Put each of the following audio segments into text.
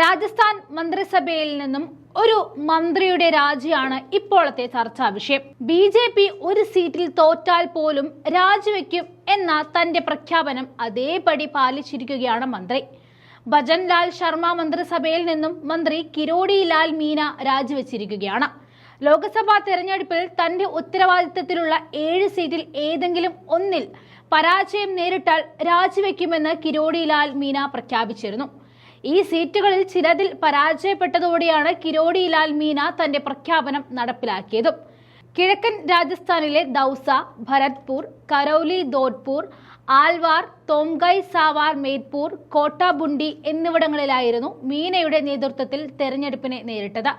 രാജസ്ഥാൻ മന്ത്രിസഭയിൽ നിന്നും ഒരു മന്ത്രിയുടെ രാജിയാണ് ഇപ്പോഴത്തെ ചർച്ചാ വിഷയം. ബി ജെ പി ഒരു സീറ്റിൽ തോറ്റാൽ പോലും രാജിവെക്കും എന്ന തന്റെ പ്രഖ്യാപനം അതേപടി പാലിച്ചിരിക്കുകയാണ് മന്ത്രി. ഭജൻലാൽ ശർമ്മ മന്ത്രിസഭയിൽ നിന്നും മന്ത്രി കിരോടി ലാൽ മീന രാജിവെച്ചിരിക്കുകയാണ്. ലോക്സഭാ തെരഞ്ഞെടുപ്പിൽ തന്റെ ഉത്തരവാദിത്തത്തിലുള്ള ഏഴ് സീറ്റിൽ ഏതെങ്കിലും ഒന്നിൽ പരാജയം നേരിട്ടാൽ രാജിവെക്കുമെന്ന് കിരോടി ലാൽ മീന പ്രഖ്യാപിച്ചിരുന്നു. ഈ സീറ്റുകളിൽ ചിലതിൽ പരാജയപ്പെട്ടതോടെയാണ് കിരോടി ലാൽ മീന തന്റെ പ്രഖ്യാപനം നടപ്പിലാക്കിയതും. കിഴക്കൻ രാജസ്ഥാനിലെ ദൗസ ഭരത്പൂർ കരൌലി ദോദ്പൂർ ആൽവാർ തോംഗൈ സാവാർ മേദ്പൂർ കോട്ടാബുണ്ടി എന്നിവിടങ്ങളിലായിരുന്നു മീനയുടെ നേതൃത്വത്തിൽ തെരഞ്ഞെടുപ്പിനെ നേരിട്ടത്.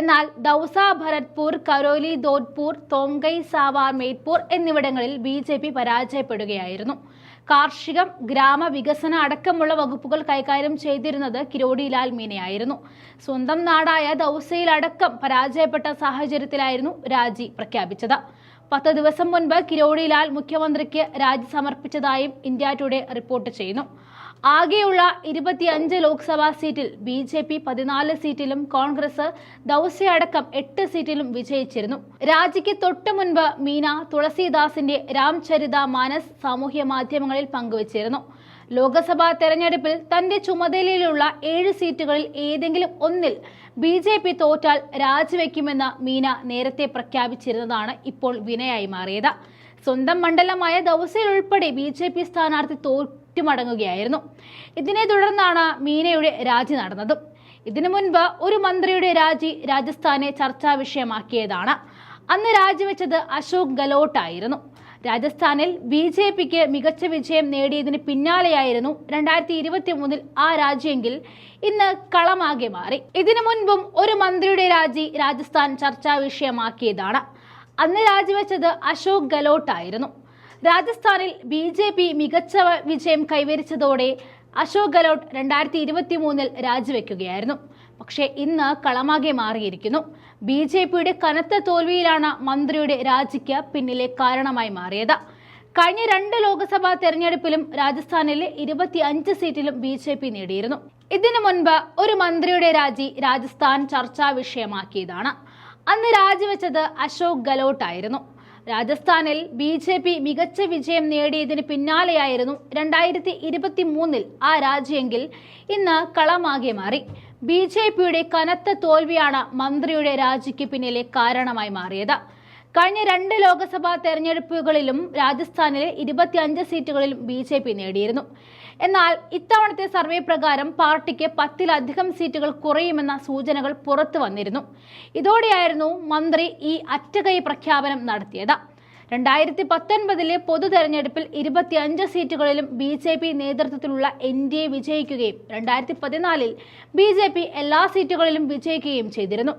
എന്നാൽ ദൗസ ഭരത്പൂർ കരോലി ദോദ്പൂർ തോംഗൈ സാവാർ മേദ്പൂർ എന്നിവിടങ്ങളിൽ ബി പരാജയപ്പെടുകയായിരുന്നു. കാർഷികം ഗ്രാമവികസന അടക്കമുള്ള വകുപ്പുകൾ കൈകാര്യം ചെയ്തിരുന്നത് കിരോടിലാൽ മീനയായിരുന്നു. സ്വന്തം നാടായ ദൗസയിലടക്കം പരാജയപ്പെട്ട സാഹചര്യത്തിലായിരുന്നു രാജി പ്രഖ്യാപിച്ചത്. പത്ത് ദിവസം മുൻപ് കിരോടിലാൽ മുഖ്യമന്ത്രിക്ക് രാജി സമർപ്പിച്ചതായും ഇന്ത്യ ടുഡേ റിപ്പോർട്ട് ചെയ്യുന്നു. ആകെയുള്ള ഇരുപത്തിയഞ്ച് ലോക്സഭാ സീറ്റിൽ ബി ജെ പി പതിനാല് സീറ്റിലും കോൺഗ്രസ് ദൗസയടക്കം എട്ട് സീറ്റിലും വിജയിച്ചിരുന്നു. രാജിക്ക് തൊട്ടു മുൻപ് മീന തുളസീദാസിന്റെ രാംചരിത മാനസ് സാമൂഹ്യ മാധ്യമങ്ങളിൽ പങ്കുവച്ചിരുന്നു. ലോക്സഭാ തെരഞ്ഞെടുപ്പിൽ തന്റെ ചുമതലയിലുള്ള ഏഴ് സീറ്റുകളിൽ ഏതെങ്കിലും ഒന്നിൽ ബി ജെ പി തോറ്റാൽ രാജിവെക്കുമെന്ന് മീന നേരത്തെ പ്രഖ്യാപിച്ചിരുന്നതാണ് ഇപ്പോൾ വിനയായി മാറിയത്. സ്വന്തം മണ്ഡലമായ ദൗസയിൽ ഉൾപ്പെടെ ബി ജെ പി സ്ഥാനാർത്ഥി തോറ്റുമടങ്ങുകയായിരുന്നു ഇതിനെ തുടർന്നാണ് മീനയുടെ രാജി നടന്നതും. ഇതിനു മുൻപ് ഒരു മന്ത്രിയുടെ രാജി രാജസ്ഥാനെ ചർച്ചാ വിഷയമാക്കിയതാണ്. അന്ന് രാജിവെച്ചത് അശോക് ഗലോട്ട് ആയിരുന്നു രാജസ്ഥാനിൽ ബി ജെ പിക്ക് മികച്ച വിജയം നേടിയതിന് പിന്നാലെയായിരുന്നു രണ്ടായിരത്തി ഇരുപത്തി മൂന്നിൽ ആ രാജിയെങ്കിൽ ഇന്ന് കളമാകെ മാറി. ഇതിനു മുൻപും ഒരു മന്ത്രിയുടെ രാജി രാജസ്ഥാൻ ചർച്ചാ വിഷയമാക്കിയതാണ്. അന്ന് രാജിവെച്ചത് അശോക് ഗലോട്ട് ആയിരുന്നു രാജസ്ഥാനിൽ ബി ജെ പി മികച്ച വിജയം കൈവരിച്ചതോടെ അശോക് ഗെലോട്ട് രണ്ടായിരത്തി ഇരുപത്തി മൂന്നിൽ രാജിവെക്കുകയായിരുന്നു. പക്ഷേ ഇന്ന് കളമാകെ മാറിയിരിക്കുന്നു. ബി ജെ പിയുടെ കനത്ത തോൽവിയിലാണ് മന്ത്രിയുടെ രാജിക്ക് പിന്നിലെ കാരണമായി മാറിയത്. കഴിഞ്ഞ രണ്ട് ലോക്സഭാ തെരഞ്ഞെടുപ്പിലും രാജസ്ഥാനിലെ ഇരുപത്തി അഞ്ച് സീറ്റിലും ബി ജെ പി നേടിയിരുന്നു. ഇതിനു മുൻപ് ഒരു മന്ത്രിയുടെ രാജി രാജസ്ഥാൻ ചർച്ചാ വിഷയമാക്കിയതാണ്. അന്ന് രാജിവെച്ചത് അശോക് ഗെലോട്ട് ആയിരുന്നു രാജസ്ഥാനിൽ ബി ജെ പി മികച്ച വിജയം നേടിയതിന് പിന്നാലെയായിരുന്നു രണ്ടായിരത്തി ഇരുപത്തി മൂന്നിൽ ആ രാജിയെങ്കിൽ ഇന്ന് കളമാകെ മാറി. ബി ജെ പിയുടെ കനത്ത തോൽവിയാണ് മന്ത്രിയുടെ രാജിക്ക് പിന്നിലെ കാരണമായി മാറിയത്. കഴിഞ്ഞ രണ്ട് ലോക്സഭാ തെരഞ്ഞെടുപ്പുകളിലും രാജസ്ഥാനിലെ ഇരുപത്തിയഞ്ച് സീറ്റുകളിലും ബി ജെ പി നേടിയിരുന്നു. എന്നാൽ ഇത്തവണത്തെ സർവേ പ്രകാരം പാർട്ടിക്ക് പത്തിലധികം സീറ്റുകൾ കുറയുമെന്ന സൂചനകൾ പുറത്തു വന്നിരുന്നു. ഇതോടെയായിരുന്നു മന്ത്രി ഈ അറ്റകൈ പ്രഖ്യാപനം നടത്തിയത്. രണ്ടായിരത്തി പത്തൊൻപതിലെ പൊതു തെരഞ്ഞെടുപ്പിൽ ഇരുപത്തിയഞ്ച് സീറ്റുകളിലും ബി ജെ പി നേതൃത്വത്തിലുള്ള എൻ ഡി എ വിജയിക്കുകയും രണ്ടായിരത്തി പതിനാലിൽ ബി ജെ പി എല്ലാ സീറ്റുകളിലും വിജയിക്കുകയും ചെയ്തിരുന്നു.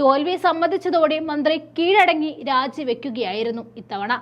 തോൽവി സമ്മതിച്ചതോടെ മന്ത്രി കീഴടങ്ങി രാജിവെക്കുകയായിരുന്നു ഇത്തവണ.